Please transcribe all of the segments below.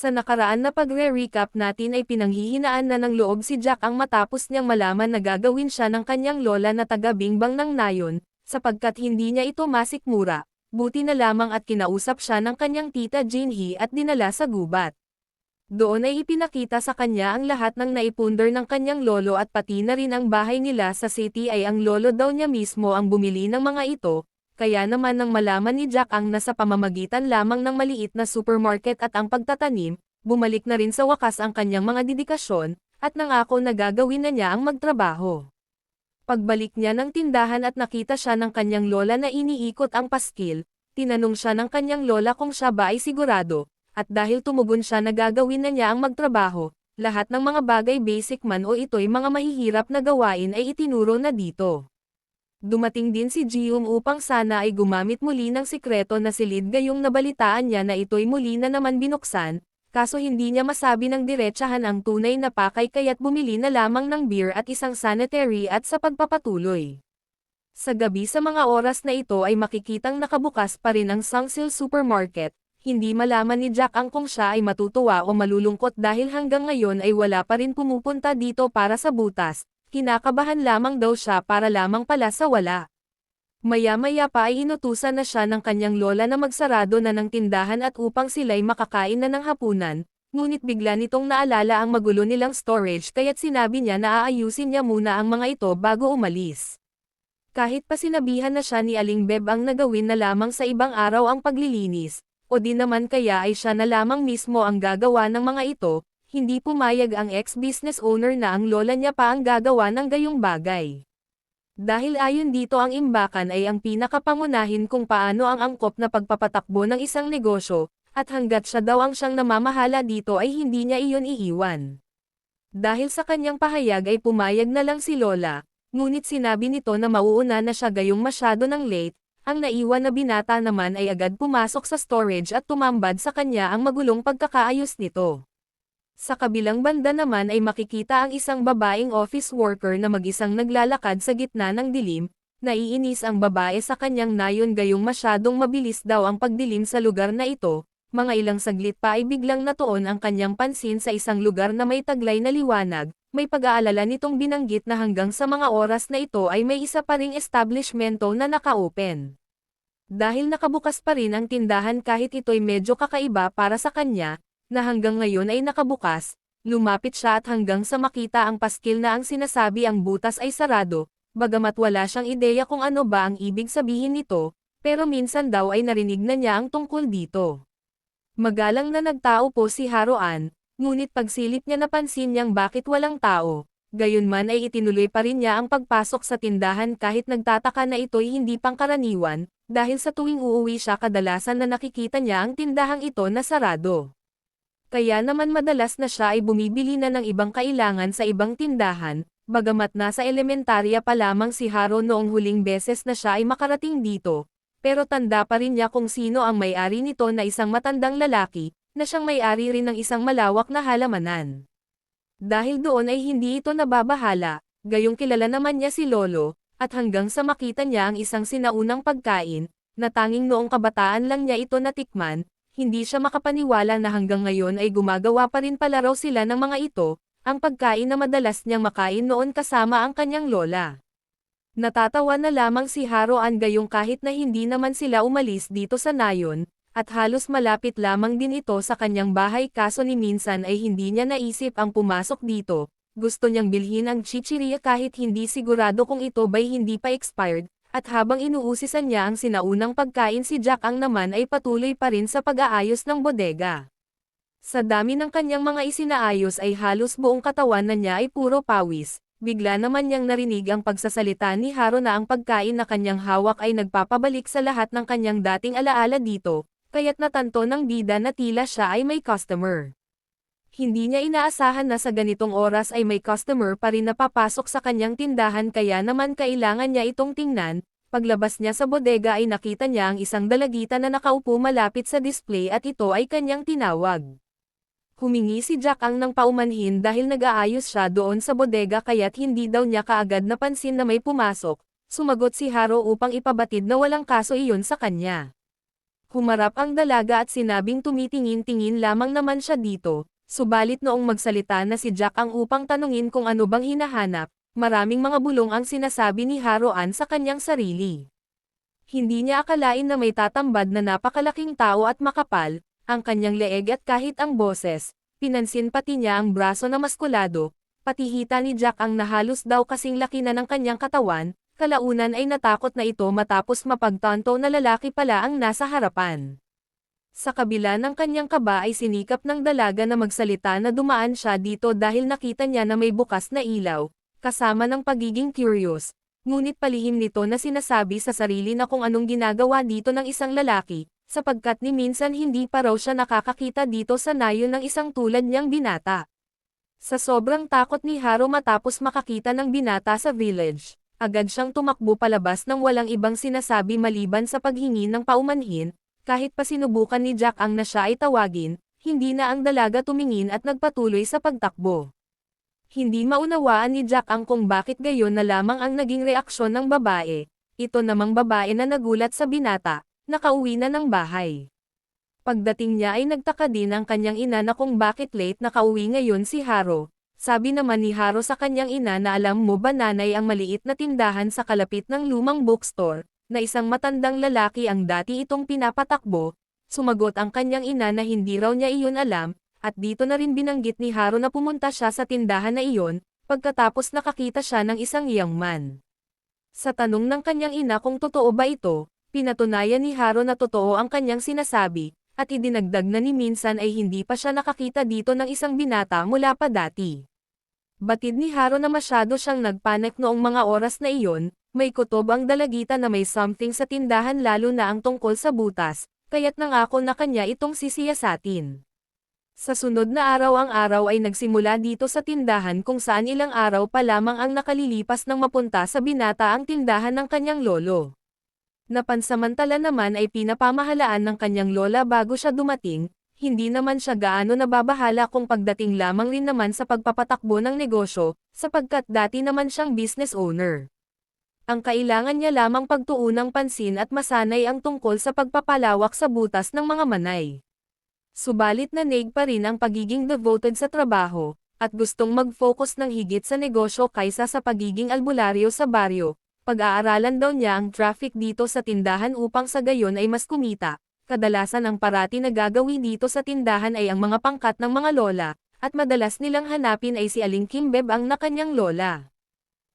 Sa nakaraan na pagre-recap natin ay pinanghihinaan na ng loob si Jack ang matapos niyang malaman na gagawin siya ng kanyang lola na taga-bingbang ng nayon, sapagkat hindi niya ito masikmura, buti na lamang at kinausap siya ng kanyang tita Jinhee at dinala sa gubat. Doon ay ipinakita sa kanya ang lahat ng naipundar ng kanyang lolo at pati na rin ang bahay nila sa city ay ang lolo daw niya mismo ang bumili ng mga ito, kaya naman nang malaman ni Jack ang nasa pamamagitan lamang ng maliit na supermarket at ang pagtatanim, bumalik na rin sa wakas ang kanyang mga dedikasyon, at nangako na gagawin na niya ang magtrabaho. Pagbalik niya ng tindahan at nakita siya ng kanyang lola na iniikot ang paskil, tinanong siya ng kanyang lola kung siya ba ay sigurado, at dahil tumugon siya na gagawin na niya ang magtrabaho, lahat ng mga bagay basic man o ito'y mga mahihirap na gawain ay itinuro na dito. Dumating din si Jiung upang sana ay gumamit muli ng sikreto na silid gayong nabalitaan niya na ito'y muli na naman binuksan, kaso hindi niya masabi ng diretsahan ang tunay na pakay kaya't bumili na lamang ng beer at isang sanitary at sa pagpapatuloy. Sa gabi sa mga oras na ito ay makikitang nakabukas pa rin ang Sangsil Supermarket, hindi malaman ni Jack ang kung siya ay matutuwa o malulungkot dahil hanggang ngayon ay wala pa rin pumupunta dito para sa butas, kinakabahan lamang daw siya para lamang pala sa wala. Maya-maya pa ay inutusan na siya ng kanyang lola na magsarado na ng tindahan at upang sila'y makakain na ng hapunan, ngunit bigla nitong naalala ang magulo nilang storage kaya't sinabi niya na aayusin niya muna ang mga ito bago umalis. Kahit pa sinabihan na siya ni Aling Beb ang nagawin na lamang sa ibang araw ang paglilinis, o di naman kaya ay siya na lamang mismo ang gagawa ng mga ito, hindi pumayag ang ex-business owner na ang lola niya pa ang gagawa ng gayong bagay. Dahil ayon dito ang imbakan ay ang pinakapangunahin kung paano ang angkop na pagpapatakbo ng isang negosyo, at hanggat siya daw ang siyang namamahala dito ay hindi niya iyon iiwan. Dahil sa kanyang pahayag ay pumayag na lang si Lola, ngunit sinabi nito na mauuna na siya gayong masyado ng late, ang naiwan na binata naman ay agad pumasok sa storage at tumambad sa kanya ang magulong pagkakaayos nito. Sa kabilang banda naman ay makikita ang isang babaeng office worker na mag-isang naglalakad sa gitna ng dilim, naiinis ang babae sa kanyang nayon gayong masyadong mabilis daw ang pagdilim sa lugar na ito, mga ilang saglit pa ay biglang natuon ang kanyang pansin sa isang lugar na may taglay na liwanag, may pag-aalala nitong binanggit na hanggang sa mga oras na ito ay may isa pa ring establishmento na naka-open. Dahil nakabukas pa rin ang tindahan kahit ito'y medyo kakaiba para sa kanya, na hanggang ngayon ay nakabukas, lumapit siya at hanggang sa makita ang paskil na ang sinasabi ang butas ay sarado, bagamat wala siyang ideya kung ano ba ang ibig sabihin nito, pero minsan daw ay narinig na niya ang tungkol dito. Magalang na nagtao po si Haroan, ngunit pagsilip niya napansin niyang bakit walang tao, gayunman ay itinuloy pa rin niya ang pagpasok sa tindahan kahit nagtataka na ito'y hindi pangkaraniwan, dahil sa tuwing uuwi siya kadalasan na nakikita niya ang tindahang ito na sarado. Kaya naman madalas na siya ay bumibili na ng ibang kailangan sa ibang tindahan, bagamat nasa elementarya pa lamang si Haro noong huling beses na siya ay makarating dito, pero tanda pa rin niya kung sino ang may-ari nito na isang matandang lalaki, na siyang may-ari rin ng isang malawak na halamanan. Dahil doon ay hindi ito nababahala, gayong kilala naman niya si Lolo, at hanggang sa makita niya ang isang sinaunang pagkain, na tanging noong kabataan lang niya ito natikman, hindi siya makapaniwala na hanggang ngayon ay gumagawa pa rin pala raw sila ng mga ito, ang pagkain na madalas niyang makain noon kasama ang kanyang lola. Natatawa na lamang si Haroan gayong kahit na hindi naman sila umalis dito sa nayon, at halos malapit lamang din ito sa kanyang bahay kaso ni minsan ay hindi niya naisip ang pumasok dito, gusto niyang bilhin ang chichiria kahit hindi sigurado kung ito ba'y hindi pa expired, at habang inuusisan niya ang sinaunang pagkain si Jack ang naman ay patuloy pa rin sa pag-aayos ng bodega. Sa dami ng kanyang mga isinaayos ay halos buong katawan na niya ay puro pawis, bigla naman niyang narinig ang pagsasalita ni Haro na ang pagkain na kanyang hawak ay nagpapabalik sa lahat ng kanyang dating alaala dito, kaya't natanto ng bida na tila siya ay may customer. Hindi niya inaasahan na sa ganitong oras ay may customer pa rin na papasok sa kanyang tindahan kaya naman kailangan niya itong tingnan, paglabas niya sa bodega ay nakita niya ang isang dalagita na nakaupo malapit sa display at ito ay kanyang tinawag. Humingi si Jack ang nang paumanhin dahil nag-aayos siya doon sa bodega kaya't hindi daw niya kaagad napansin na may pumasok, sumagot si Haro upang ipabatid na walang kaso iyon sa kanya. Humarap ang dalaga at sinabing tumitingin-tingin lamang naman siya dito, subalit noong magsalita na si Jack ang upang tanungin kung ano bang hinahanap, maraming mga bulong ang sinasabi ni Haroan sa kanyang sarili. Hindi niya akalain na may tatambad na napakalaking tao at makapal, ang kanyang leeg at kahit ang boses, pinansin pati niya ang braso na maskulado, pati hita ni Jack ang nahalos daw kasing laki na ng kanyang katawan, kalaunan ay natakot na ito matapos mapagtanto na lalaki pala ang nasa harapan. Sa kabila ng kanyang kaba ay sinikap ng dalaga na magsalita na dumaan siya dito dahil nakita niya na may bukas na ilaw, kasama ng pagiging curious, ngunit palihim nito na sinasabi sa sarili na kung anong ginagawa dito ng isang lalaki, sapagkat ni minsan hindi pa raw siya nakakakita dito sa nayon ng isang tulad niyang binata. Sa sobrang takot ni Haro matapos makakita ng binata sa village, agad siyang tumakbo palabas ng walang ibang sinasabi maliban sa paghingi ng paumanhin, kahit pa sinubukan ni Jack ang na siya ay tawagin, hindi na ang dalaga tumingin at nagpatuloy sa pagtakbo. Hindi maunawaan ni Jack ang kung bakit gayon na lamang ang naging reaksyon ng babae, ito namang babae na nagulat sa binata, nakauwi na ng bahay. Pagdating niya ay nagtaka din ang kanyang ina na kung bakit late nakauwi ngayon si Haro. Sabi naman ni Haro sa kanyang ina na alam mo ba nanay ang maliit na tindahan sa kalapit ng lumang bookstore, na isang matandang lalaki ang dati itong pinapatakbo, sumagot ang kanyang ina na hindi raw niya iyon alam, at dito na rin binanggit ni Haro na pumunta siya sa tindahan na iyon, pagkatapos nakakita siya ng isang young man. Sa tanong ng kanyang ina kung totoo ba ito, Pinatunayan ni Haro na totoo ang kanyang sinasabi, at idinagdag na ni minsan ay hindi pa siya nakakita dito ng isang binata mula pa dati. Batid ni Haro na masyado siyang nagpanik noong mga oras na iyon, may kutob ang dalagita na may something sa tindahan lalo na ang tungkol sa butas, kaya't nangako na kanya itong sisiyasatin. Sa sunod na araw ang araw ay nagsimula dito sa tindahan kung saan ilang araw pa lamang ang nakalilipas nang mapunta sa binata ang tindahan ng kanyang lolo. Napansamantala naman ay pinapamahalaan ng kanyang lola bago siya dumating, hindi naman siya gaano nababahala kung pagdating lamang rin naman sa pagpapatakbo ng negosyo, sapagkat dati naman siyang business owner. Ang kailangan niya lamang pagtuunang pansin at masanay ang tungkol sa pagpapalawak sa butas ng mga manay. Subalit nanig pa rin ang pagiging devoted sa trabaho, at gustong mag-focus ng higit sa negosyo kaysa sa pagiging albularyo sa baryo, pag-aaralan daw niya ang traffic dito sa tindahan upang sa gayon ay mas kumita. Kadalasan ang parati na gagawin dito sa tindahan ay ang mga pangkat ng mga lola, at madalas nilang hanapin ay si Aling Kimbeb ang nakanyang lola.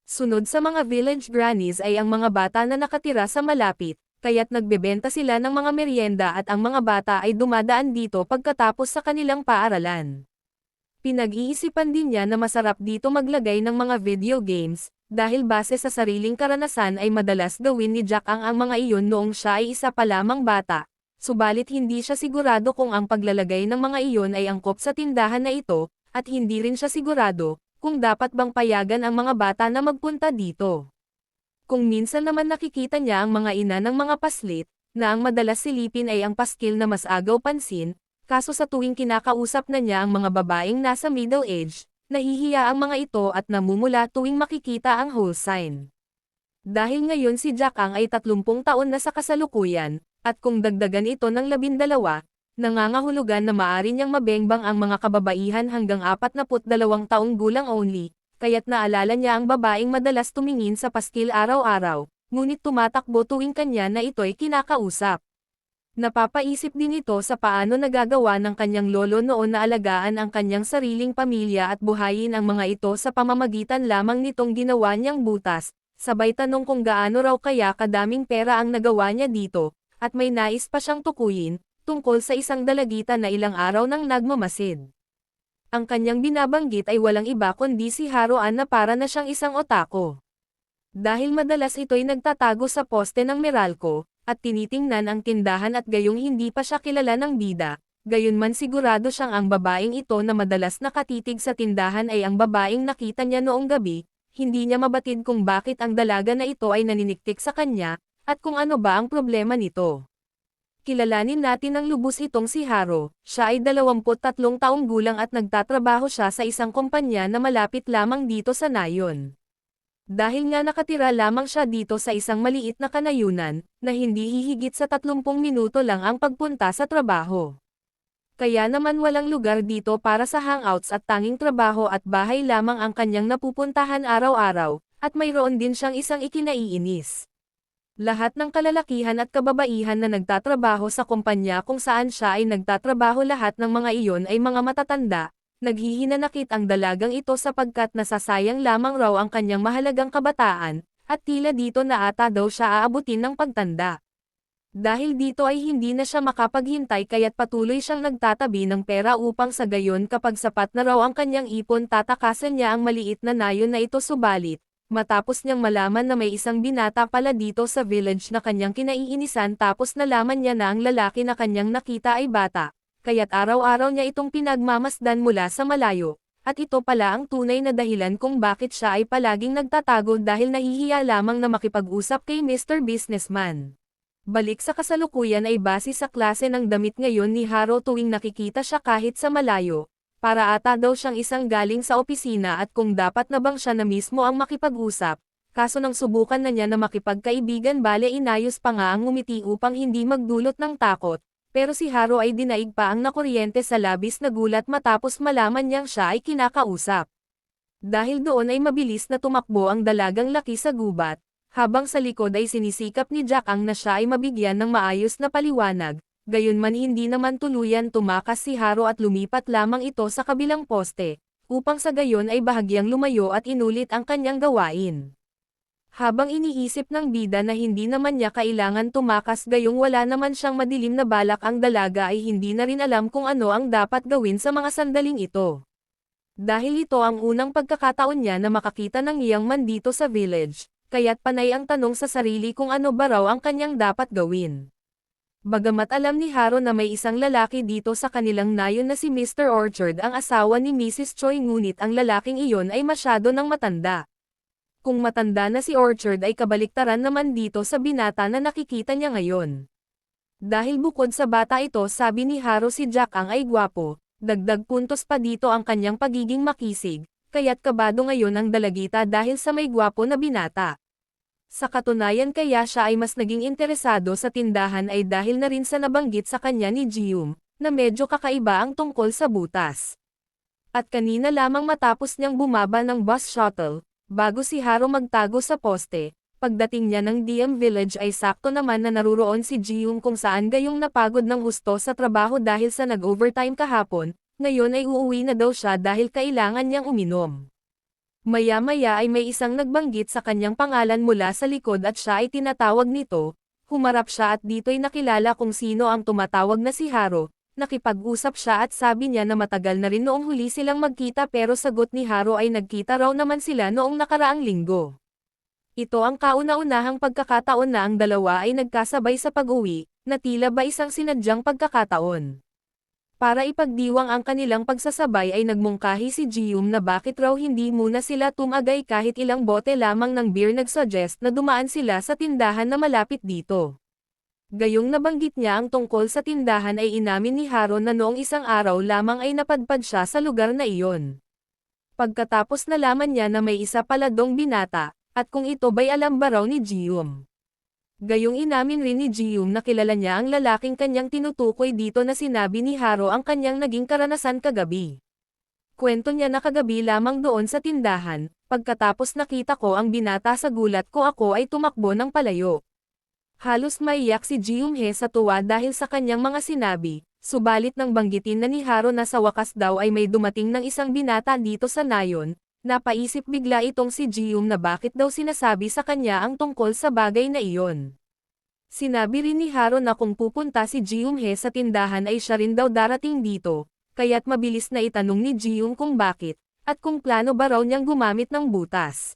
Sunod sa mga village grannies ay ang mga bata na nakatira sa malapit, kaya't nagbebenta sila ng mga merienda at ang mga bata ay dumadaan dito pagkatapos sa kanilang paaralan. Pinag-iisipan din niya na masarap dito maglagay ng mga video games, dahil base sa sariling karanasan ay madalas gawin ni Jack ang ang mga iyon noong siya ay isa pa lamang bata, subalit hindi siya sigurado kung ang paglalagay ng mga iyon ay angkop sa tindahan na ito, at hindi rin siya sigurado, kung dapat bang payagan ang mga bata na magpunta dito. Kung minsan naman nakikita niya ang mga ina ng mga paslit, na ang madalas silipin ay ang paskil na mas agaw pansin, kaso sa tuwing kinakausap na niya ang mga babaeng nasa middle age, Nahihiya ang mga ito at namumula tuwing makikita ang whole sign. Dahil ngayon si Jack ang ay 30 taon na sa kasalukuyan, at kung dagdagan ito ng 12, nangangahulugan na maari niyang mabengbang ang mga kababaihan hanggang 42 taong gulang only, kaya't naalala niya ang babaeng madalas tumingin sa paskil araw-araw, ngunit tumatakbo tuwing kanya na ito'y kinakausap. Napapaisip din ito sa paano nagagawa ng kanyang lolo noon na alagaan ang kanyang sariling pamilya at buhayin ang mga ito sa pamamagitan lamang nitong ginawa niyang butas, sabay tanong kung gaano raw kaya kadaming pera ang nagawa niya dito, at may nais pa siyang tukuyin, tungkol sa isang dalagita na ilang araw nang nagmamasid. Ang kanyang binabanggit ay walang iba kundi si Haruan na para na siyang isang otako. Dahil madalas ito'y nagtatago sa poste ng Meralco, at tinitingnan ang tindahan at gayong hindi pa siya kilala ng bida, gayon man sigurado siyang ang babaeng ito na madalas nakatitig sa tindahan ay ang babaeng nakita niya noong gabi, hindi niya mabatid kung bakit ang dalaga na ito ay naniniktik sa kanya, at kung ano ba ang problema nito. Kilalanin natin ang lubos itong si Haro, siya ay 23 taong gulang at nagtatrabaho siya sa isang kumpanya na malapit lamang dito sa Nayon. Dahil nga nakatira lamang siya dito sa isang maliit na kanayunan, na hindi hihigit sa 30 minuto lang ang pagpunta sa trabaho. Kaya naman walang lugar dito para sa hangouts at tanging trabaho at bahay lamang ang kanyang napupuntahan araw-araw, at mayroon din siyang isang ikinaiinis. Lahat ng kalalakihan at kababaihan na nagtatrabaho sa kumpanya kung saan siya ay nagtatrabaho lahat ng mga iyon ay mga matatanda, naghihinanakit ang dalagang ito sapagkat nasasayang lamang raw ang kanyang mahalagang kabataan, at tila dito na ata daw siya aabutin ng pagtanda. Dahil dito ay hindi na siya makapaghintay kaya't patuloy siyang nagtatabi ng pera upang sa gayon kapag sapat na raw ang kanyang ipon tatakasan niya ang maliit na nayon na ito subalit, matapos niyang malaman na may isang binata pala dito sa village na kanyang kinaiinisan tapos nalaman niya na ang lalaki na kanyang nakita ay bata, kaya't araw-araw niya itong pinagmamasdan mula sa malayo, at ito pala ang tunay na dahilan kung bakit siya ay palaging nagtatago dahil nahihiya lamang na makipag-usap kay Mr. Businessman. Balik sa kasalukuyan ay base sa klase ng damit ngayon ni Haro tuwing nakikita siya kahit sa malayo, para ata daw siyang isang galing sa opisina at kung dapat na bang siya na mismo ang makipag-usap, kaso nang subukan na niya na makipagkaibigan bale inayos pa nga ang ngumiti upang hindi magdulot ng takot, pero si Haro ay dinaig pa ang nakuryente sa labis na gulat matapos malaman niyang siya ay kinakausap. Dahil doon ay mabilis na tumakbo ang dalagang laki sa gubat, habang sa likod ay sinisikap ni Jack ang na siya ay mabigyan ng maayos na paliwanag, gayunman hindi naman tuluyan tumakas si Haro at lumipat lamang ito sa kabilang poste, upang sa gayon ay bahagyang lumayo at inulit ang kanyang gawain. Habang iniisip ng bida na hindi naman niya kailangan tumakas gayong wala naman siyang madilim na balak ang dalaga ay hindi na rin alam kung ano ang dapat gawin sa mga sandaling ito. Dahil ito ang unang pagkakataon niya na makakita ng iyang man dito sa village, kaya't panay ang tanong sa sarili kung ano ba raw ang kanyang dapat gawin. Bagamat alam ni Haro na may isang lalaki dito sa kanilang nayon na si Mr. Orchard ang asawa ni Mrs. Choi ngunit ang lalaking iyon ay masyado ng matanda. Kung matanda na si Orchard ay kabaliktaran naman dito sa binata na nakikita niya ngayon. Dahil bukod sa bata ito sabi ni Haro si Jack ang ay gwapo, dagdag puntos pa dito ang kanyang pagiging makisig, kaya't kabado ngayon ang dalagita dahil sa may gwapo na binata. Sa katunayan kaya siya ay mas naging interesado sa tindahan ay dahil na rin sa nabanggit sa kanya ni Jium, na medyo kakaiba ang tungkol sa butas. At kanina lamang matapos niyang bumaba ng bus shuttle, bago si Haro magtago sa poste, pagdating niya ng DM Village ay sakto naman na naruroon si Jium kung saan gayong napagod ng husto sa trabaho dahil sa nag-overtime kahapon, ngayon ay uuwi na daw siya dahil kailangan niyang uminom. Maya-maya ay may isang nagbanggit sa kanyang pangalan mula sa likod at siya ay tinatawag nito, humarap siya at dito'y nakilala kung sino ang tumatawag na si Haro, nakipag-usap siya at sabi niya na matagal na rin noong huli silang magkita pero sagot ni Haro ay nagkita raw naman sila noong nakaraang linggo. Ito ang kauna-unahang pagkakataon na ang dalawa ay nagkasabay sa pag-uwi, na tila ba isang sinadyang pagkakataon. Para ipagdiwang ang kanilang pagsasabay ay nagmungkahi si Jium na bakit raw hindi muna sila tumagay kahit ilang bote lamang ng beer nagsuggest na dumaan sila sa tindahan na malapit dito. Gayong nabanggit niya ang tungkol sa tindahan ay inamin ni Haron na noong isang araw lamang ay napadpad siya sa lugar na iyon. Pagkatapos nalaman niya na may isa pala dong binata, at kung ito ba'y alam ba raw ni Jium. Gayong inamin rin ni Jium na kilala niya ang lalaking kanyang tinutukoy dito na sinabi ni Haro ang kanyang naging karanasan kagabi. Kwento niya na kagabi lamang doon sa tindahan, pagkatapos nakita ko ang binata sa gulat ko ako ay tumakbo ng palayo. Halos maiyak si Jium He sa tuwa dahil sa kanyang mga sinabi, subalit nang banggitin na ni Haro na sa wakas daw ay may dumating ng isang binata dito sa nayon, Napaisip bigla itong si Jium na bakit daw sinasabi sa kanya ang tungkol sa bagay na iyon. Sinabi rin ni Haro na kung pupunta si Jium He sa tindahan ay siya rin daw darating dito, kaya't mabilis na itanong ni Jium kung bakit, at kung plano ba raw niyang gumamit ng butas.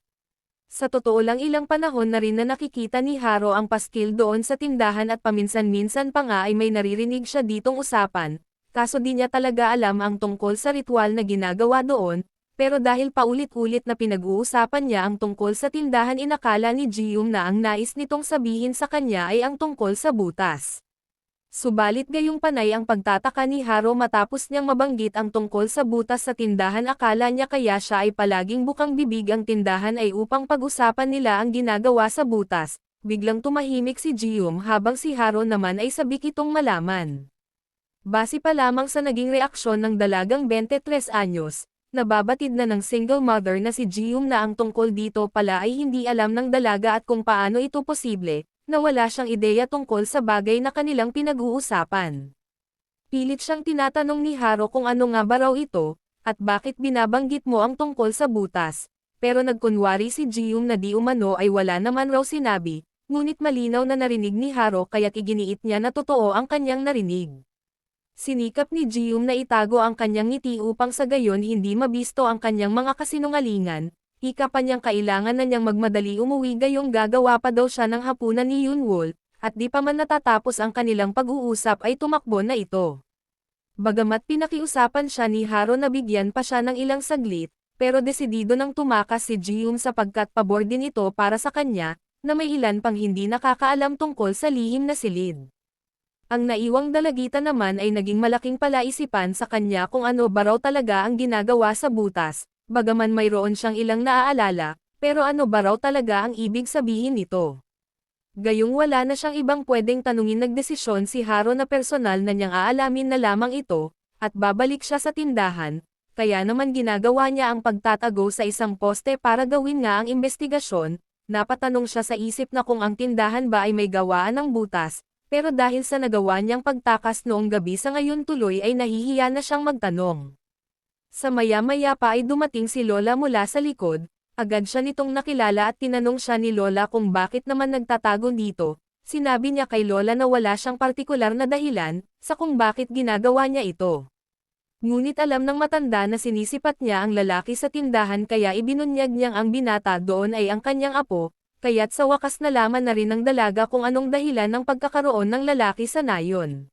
Sa totoo lang ilang panahon na rin na nakikita ni Haro ang paskil doon sa tindahan at paminsan-minsan pa nga ay may naririnig siya ditong usapan, kaso di niya talaga alam ang tungkol sa ritual na ginagawa doon, pero dahil paulit-ulit na pinag-uusapan niya ang tungkol sa tindahan inakala ni Jium na ang nais nitong sabihin sa kanya ay ang tungkol sa butas. Subalit gayong panay ang pagtataka ni Haro matapos niyang mabanggit ang tungkol sa butas sa tindahan akala niya kaya siya ay palaging bukang bibig ang tindahan ay upang pag-usapan nila ang ginagawa sa butas. Biglang tumahimik si Jium habang si Haro naman ay sabik itong malaman. Base pa lamang sa naging reaksyon ng dalagang 23 anyos, nababatid na ng single mother na si Jium na ang tungkol dito pala ay hindi alam ng dalaga at kung paano ito posible, na wala siyang ideya tungkol sa bagay na kanilang pinag-uusapan. Pilit siyang tinatanong ni Haro kung ano nga ba raw ito, at bakit binabanggit mo ang tungkol sa butas, pero nagkunwari si Jium na di umano ay wala naman raw sinabi, ngunit malinaw na narinig ni Haro kaya't iginiit niya na totoo ang kanyang narinig. Sinikap ni Jium na itago ang kanyang ngiti upang sa gayon hindi mabisto ang kanyang mga kasinungalingan, Ika pa niyang kailangan na niyang magmadali umuwi gayong gagawa pa daw siya ng hapunan ni Yunwol, at di pa man natatapos ang kanilang pag-uusap ay tumakbo na ito. Bagamat pinakiusapan siya ni Haro na bigyan pa siya ng ilang saglit, pero desidido nang tumakas si Jium sapagkat pabor din ito para sa kanya, na may ilan pang hindi nakakaalam tungkol sa lihim na silid. Ang naiwang dalagita naman ay naging malaking palaisipan sa kanya kung ano ba raw talaga ang ginagawa sa butas, bagaman mayroon siyang ilang naaalala, pero ano ba raw talaga ang ibig sabihin nito? Gayong wala na siyang ibang pwedeng tanungin nagdesisyon si Haro na personal na niyang aalamin na lamang ito, at babalik siya sa tindahan, kaya naman ginagawa niya ang pagtatago sa isang poste para gawin nga ang investigasyon, napatanong siya sa isip na kung ang tindahan ba ay may gawaan ng butas, pero dahil sa nagawa niyang pagtakas noong gabi sa ngayon tuloy ay nahihiya na siyang magtanong. Sa maya-maya pa ay dumating si Lola mula sa likod, agad siya nitong nakilala at tinanong siya ni Lola kung bakit naman nagtatago dito. Sinabi niya kay Lola na wala siyang partikular na dahilan, sa kung bakit ginagawa niya ito. Ngunit alam ng matanda na sinisipat niya ang lalaki sa tindahan kaya ibinunyag niyang ang binata doon ay ang kanyang apo, kaya't sa wakas nalaman na rin ng dalaga kung anong dahilan ng pagkakaroon ng lalaki sa nayon.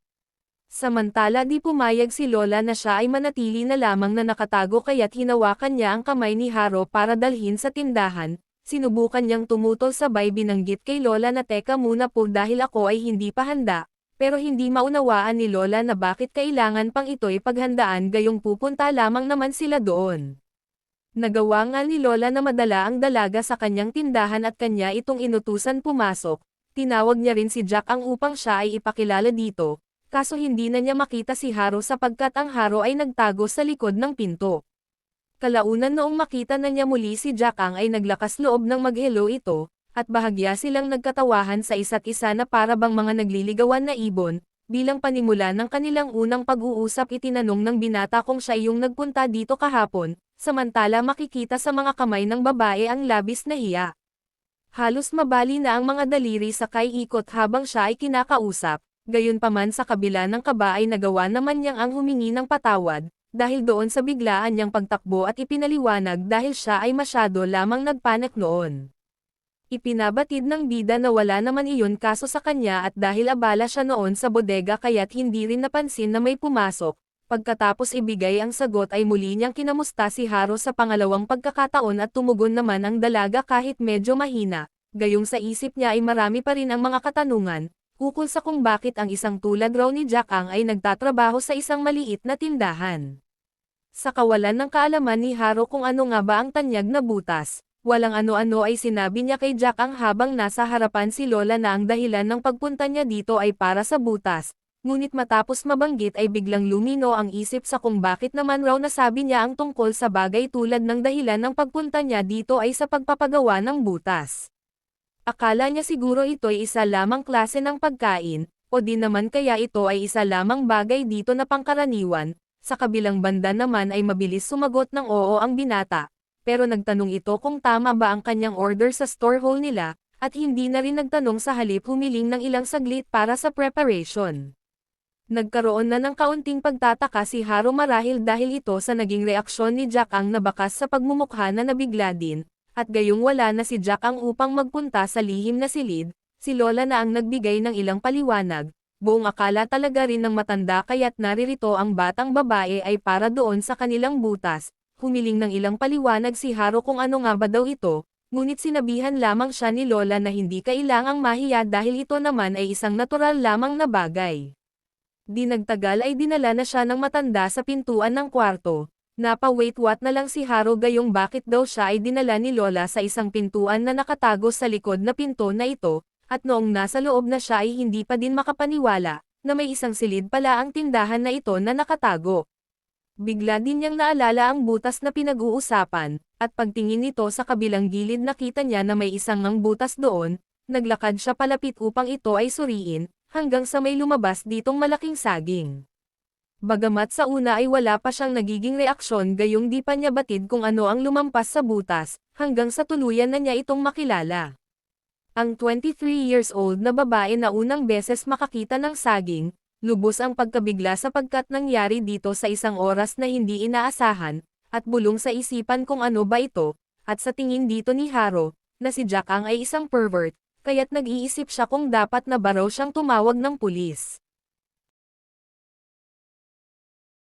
Samantala di pumayag si Lola na siya ay manatili na lamang na nakatago kaya't hinawakan niya ang kamay ni Haro para dalhin sa tindahan, sinubukan niyang tumutol sabay binanggit kay Lola na teka muna po dahil ako ay hindi pa handa, pero hindi maunawaan ni Lola na bakit kailangan pang ito'y paghandaan gayong pupunta lamang naman sila doon. Nagawa nga ni Lola na madala ang dalaga sa kanyang tindahan at kanya itong inutusan pumasok, tinawag niya rin si Jack ang upang siya ay ipakilala dito, kaso hindi na niya makita si Haro sapagkat ang Haro ay nagtago sa likod ng pinto. Kalaunan noong makita na niya muli si Jackang ay naglakas loob ng mag-hello ito, at bahagya silang nagkatawahan sa isa't isa na para bang mga nagliligawan na ibon, bilang panimula ng kanilang unang pag-uusap itinanong ng binata kung siya yung nagpunta dito kahapon, samantala makikita sa mga kamay ng babae ang labis na hiya. Halos mabali na ang mga daliri sa kay ikot habang siya ay kinakausap, Gayunpaman sa kabila ng kaba ay nagawa naman niyang ang humingi ng patawad, dahil doon sa biglaan niyang pagtakbo at ipinaliwanag dahil siya ay masyado lamang nagpanik noon. Ipinabatid ng bida na wala naman iyon kaso sa kanya at dahil abala siya noon sa bodega kaya't hindi rin napansin na may pumasok, pagkatapos ibigay ang sagot ay muli niyang kinamusta si Haro sa pangalawang pagkakataon at tumugon naman ang dalaga kahit medyo mahina, gayong sa isip niya ay marami pa rin ang mga katanungan, ukol sa kung bakit ang isang tulad raw ni Jack Ang ay nagtatrabaho sa isang maliit na tindahan. Sa kawalan ng kaalaman ni Haro kung ano nga ba ang tanyag na butas, walang ano-ano ay sinabi niya kay Jack Ang habang nasa harapan si Lola na ang dahilan ng pagpunta niya dito ay para sa butas, ngunit matapos mabanggit ay biglang lumino ang isip sa kung bakit naman raw nasabi niya ang tungkol sa bagay tulad ng dahilan ng pagpunta niya dito ay sa pagpapagawa ng butas. Akala niya siguro ito'y isa lamang klase ng pagkain, o di naman kaya ito ay isa lamang bagay dito na pangkaraniwan, sa kabilang banda naman ay mabilis sumagot ng oo ang binata, pero nagtanong ito kung tama ba ang kanyang order sa store hall nila, at hindi na rin nagtanong sa halip humiling ng ilang saglit para sa preparation. Nagkaroon na ng kaunting pagtataka si Haro marahil dahil ito sa naging reaksyon ni Jack ang nabakas sa pagmumukha na nabigla din, at gayong wala na si Jack ang upang magpunta sa lihim na silid, si Lola na ang nagbigay ng ilang paliwanag, buong akala talaga rin ng matanda kaya't naririto ang batang babae ay para doon sa kanilang butas, humiling ng ilang paliwanag si Haro kung ano nga ba daw ito, ngunit sinabihan lamang siya ni Lola na hindi kailangang mahiya dahil ito naman ay isang natural lamang na bagay. Di nagtagal ay dinala na siya ng matanda sa pintuan ng kwarto. Napa-wait-what na lang si Haro gayong bakit daw siya ay dinala ni Lola sa isang pintuan na nakatago sa likod na pinto na ito, at noong nasa loob na siya ay hindi pa din makapaniwala, na may isang silid pala ang tindahan na ito na nakatago. Bigla din niyang naalala ang butas na pinag-uusapan, at pagtingin nito sa kabilang gilid nakita niya na may isang ang butas doon, naglakad siya palapit upang ito ay suriin, hanggang sa may lumabas ditong malaking saging. Bagamat sa una ay wala pa siyang nagiging reaksyon gayong di pa niya batid kung ano ang lumampas sa butas, hanggang sa tuluyan na niya itong makilala. Ang 23 years old na babae na unang beses makakita ng saging, lubos ang pagkabigla sapagkat nangyari dito sa isang oras na hindi inaasahan, at bulong sa isipan kung ano ba ito, at sa tingin dito ni Haro, na si Jack ang ay isang pervert, kaya't nag-iisip siya kung dapat na ba raw siyang tumawag ng pulis.